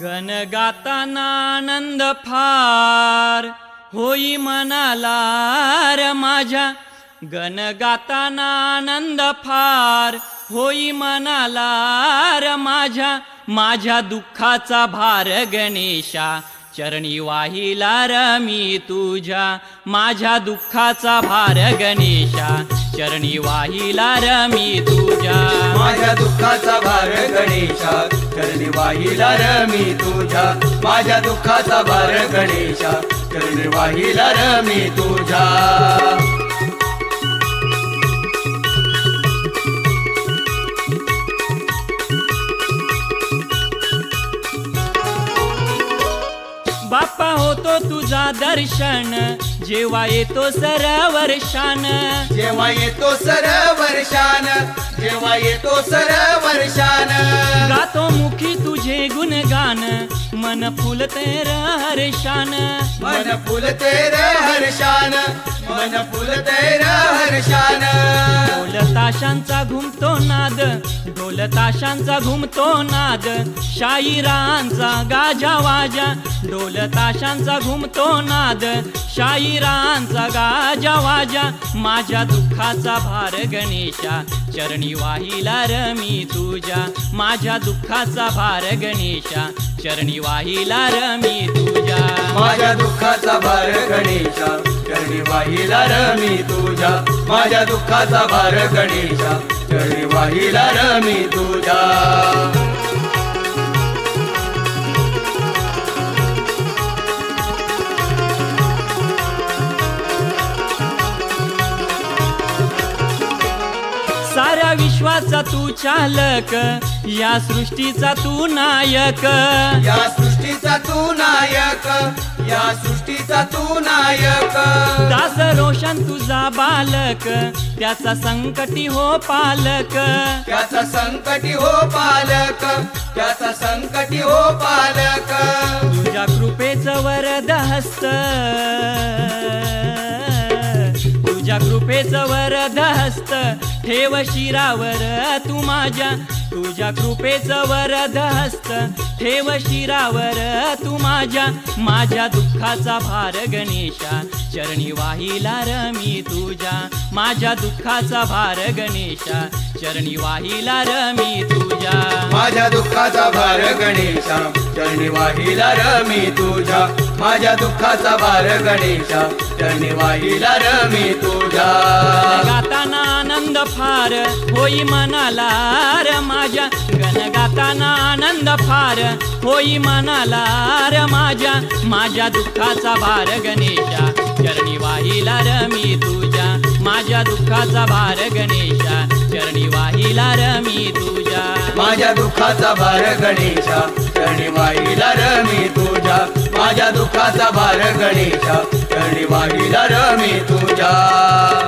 गण गाताना आनंद फार. होई मनाला माझ्या गण गाताना आनंद फार. होई मनाला माझ्या माझ्या दुःखाचा भार गणेशा. चरणी वाहिला र मी तुझ्या माझ्या दुःखाचा भार गणेशा. चरणी वाहिला र मी तुझ्या माझ्या दुःखाचा भार गणेशा. चरणी वाहिला र मी तुझ्या माझ्या दुःखाचा भार गणेशा. चरणी वाहिला र मी तुझ्या. तुझा दर्शन जेव्हा येतो सर वर्षान जेव्हा येतो सर वर्षान जेव्हा येतो सर वर्षान गातो मुखी तुझे गुणगान मन फुलते हर्षान. मन फुलते र हर्षान मन फुलते र हर्षान. ताशांचा घुमतो नाद ढोल ताशांचा घुमतो नाद शाईरांचा गाजा वाजा ढोल ताशांचा घुमतो नाद शाईरांचा गाजा वाजा माझ्या दुःखाचा भार गणेशा चरणी वाहिला र मी तुझ्या माझ्या दुःखाचा भार गणेशा चरणी वाहिला र मी तुझ्या. माझ्या दुःखाचा भार गणेशा चरणी वाहिला र मी तुझ्या. माझ्या दुःखाचा भार गणेशा. चरणी वाहिला र मी तुझ्या. साऱ्या विश्वाचा तू चालक या सृष्टीचा तू नायक. या सृष्टीचा तू नायक. या सृष्टीचा तू नायक. दास रोशन तुझा बालक त्याचा संकटी हो पालक. त्याचा संकटी हो पालक त्याचा संकटी हो पालक. तुझ्या कृपेचं वरद हस्त तुझ्या कृपेचं वरद हस्त ठेव शिरावर तू माझ्या तुझ्या कृपेचं वरद हस्त ठेव शिरावर तू माझ्या माझ्या दुःखाचा भार गणेशा. चरणी वाहिला र मी तुझ्या माझ्या दुःखाचा भार गणेशा. चरणी वाहिला र मी तुझ्या. माझ्या दुःखाचा भार गणेशा. चरणी वाहिला रमी मी तुझ्या माझ्या दुःखाचा भार गणेशा. चरणी वाहिला र मी तुझ्या. फार होई मनाला र माझ्या गण गाताना आनंद फार. होई मनाला र माझ्या माझ्या दुःखाचा भार गणेशा. चरणी वाहिला र मी तुझ्या माझ्या दुःखाचा भार गणेशा. चरणी वाहिला र मी तुझ्या. माझ्या दुःखाचा भार गणेशा. चरणी वाहिला र मी तुझ्या माझ्या दुःखाचा भार गणेशा. चरणी वाहिला र मी तुझ्या.